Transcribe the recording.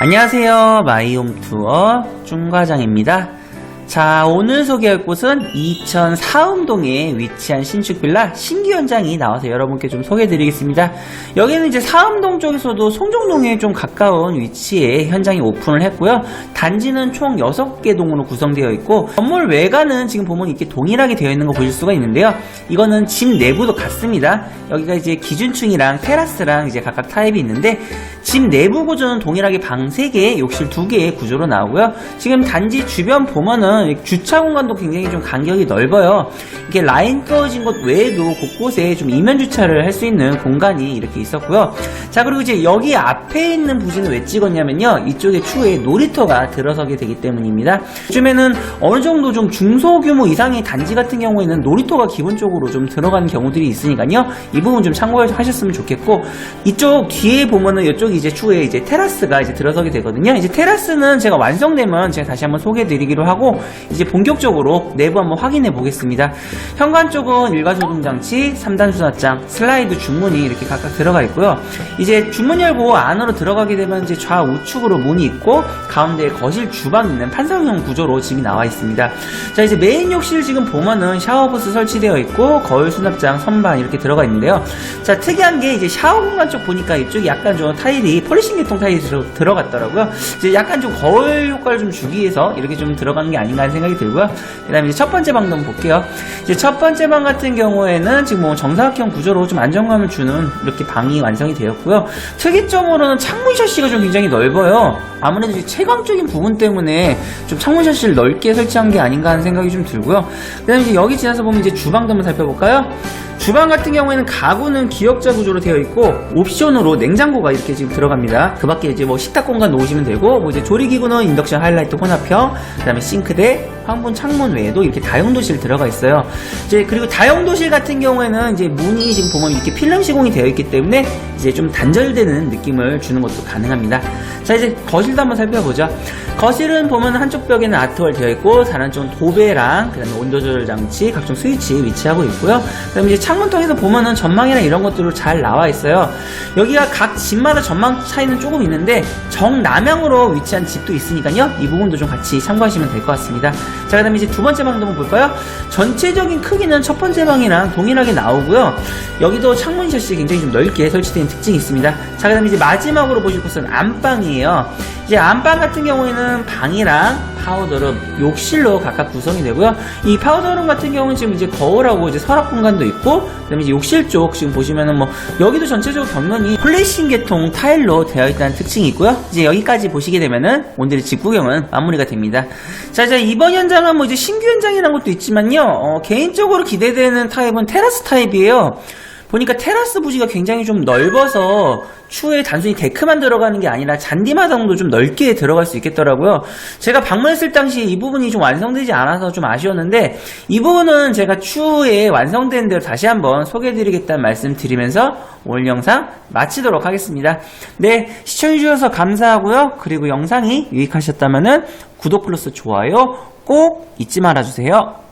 안녕하세요. 마이홈 투어 중과장입니다. 자, 오늘 소개할 곳은 이천 사음동에 위치한 신축 빌라 신규 현장이 나와서 여러분께 좀 소개해 드리겠습니다. 여기는 이제 사음동 쪽에서도 송정동에 좀 가까운 위치에 현장이 오픈을 했고요. 단지는 총 6개 동으로 구성되어 있고 건물 외관은 지금 보면 이렇게 동일하게 되어 있는 거 보실 수가 있는데요. 이거는 집 내부도 같습니다. 여기가 이제 기준층이랑 테라스랑 이제 각각 타입이 있는데 집 내부 구조는 동일하게 방 3개, 욕실 2개의 구조로 나오고요. 지금 단지 주변 보면은 주차 공간도 굉장히 좀 간격이 넓어요. 이게 라인 그어진 곳 외에도 곳곳에 좀 이면 주차를 할 수 있는 공간이 이렇게 있었고요. 자, 그리고 이제 여기 앞에 있는 부지는 왜 찍었냐면요. 이쪽에 추후에 놀이터가 들어서게 되기 때문입니다. 요즘에는 어느 정도 좀 중소규모 이상의 단지 같은 경우에는 놀이터가 기본적으로 좀 들어가는 경우들이 있으니까요. 이 부분 좀 참고하셨으면 좋겠고 이쪽 뒤에 보면은 이쪽이 이제 추후에 이제 테라스가 이제 들어서게 되거든요. 이제 테라스는 제가 완성되면 제가 다시 한번 소개해드리기로 하고 이제 본격적으로 내부 한번 확인해 보겠습니다. 현관 쪽은 일괄 소등 장치, 3단 수납장, 슬라이드 중문이 이렇게 각각 들어가 있고요. 이제 주문 열고 안으로 들어가게 되면 이제 좌우측으로 문이 있고 가운데에 거실 주방 있는 판상형 구조로 집이 나와 있습니다. 자 이제 메인 욕실 지금 보면은 샤워부스 설치되어 있고 거울 수납장 선반 이렇게 들어가 있는데요. 자 특이한 게 이제 샤워 공간 쪽 보니까 이쪽이 약간 좀 타일이 폴리싱 계통 타일이 들어, 들어갔더라고요. 이제 약간 좀 거울 효과를 좀 주기 위해서 이렇게 좀 들어가는 게 아닌가 하는 생각이 들고요. 그다음에 첫 번째 방도 한번 볼게요. 이제 첫 번째 방 같은 경우에는 지금 뭐 정사각형 구조로 좀 안정감을 주는 이렇게 방이 완성이 되었고요. 특이점으로는 창문 샤시가 좀 굉장히 넓어요. 아무래도 채광적인 부분 때문에 좀 창문 샤시를 넓게 설치한 게 아닌가 하는 생각이 좀 들고요. 그다음에 이제 여기 지나서 보면 이제 주방도 한번 살펴볼까요? 주방 같은 경우에는 가구는 기역자 구조로 되어 있고 옵션으로 냉장고가 이렇게 지금 들어갑니다. 그 밖에 이제 뭐 식탁 공간 놓으시면 되고 뭐 이제 조리기구는 인덕션 하이라이트 혼합형, 그 다음에 싱크대, 황분 창문 외에도 이렇게 다용도실 들어가 있어요. 이제 그리고 다용도실 같은 경우에는 이제 문이 지금 보면 이렇게 필름 시공이 되어 있기 때문에 이제 좀 단절되는 느낌을 주는 것도 가능합니다. 자 이제 거실도 한번 살펴보죠. 거실은 보면 한쪽 벽에는 아트월 되어 있고 다른 한쪽은 도배랑 그다음에 온도 조절 장치, 각종 스위치 위치하고 있고요. 그다음에 이제 창문 통해서 보면은 전망이나 이런 것들로 잘 나와 있어요. 여기가 각 집마다 전망 차이는 조금 있는데 정남향으로 위치한 집도 있으니까요. 이 부분도 좀 같이 참고하시면 될 것 같습니다. 자, 그 다음에 이제 두 번째 방도 한번 볼까요? 전체적인 크기는 첫 번째 방이랑 동일하게 나오고요. 여기도 창문 샷이 굉장히 좀 넓게 설치된 특징이 있습니다. 자, 그 다음에 이제 마지막으로 보실 곳은 안방이에요. 이제 안방 같은 경우에는 방이랑 파우더룸, 욕실로 각각 구성이 되고요. 이 파우더룸 같은 경우는 지금 이제 거울하고 이제 서랍 공간도 있고, 그다음에 이제 욕실 쪽 지금 보시면은 뭐 여기도 전체적으로 벽면이 플레이싱 계통 타일로 되어 있다는 특징이 있고요. 이제 여기까지 보시게 되면은 오늘의 집 구경은 마무리가 됩니다. 자, 이제 이번 현장은 뭐 이제 신규 현장이라는 것도 있지만요. 어, 개인적으로 기대되는 타입은 테라스 타입이에요. 보니까 테라스 부지가 굉장히 좀 넓어서 추후에 단순히 데크만 들어가는 게 아니라 잔디마당도 좀 넓게 들어갈 수 있겠더라고요. 제가 방문했을 당시에 이 부분이 좀 완성되지 않아서 좀 아쉬웠는데 이 부분은 제가 추후에 완성된 대로 다시 한번 소개해드리겠다는 말씀 드리면서 오늘 영상 마치도록 하겠습니다. 네, 시청해주셔서 감사하고요. 그리고 영상이 유익하셨다면 구독 플러스 좋아요 꼭 잊지 말아주세요.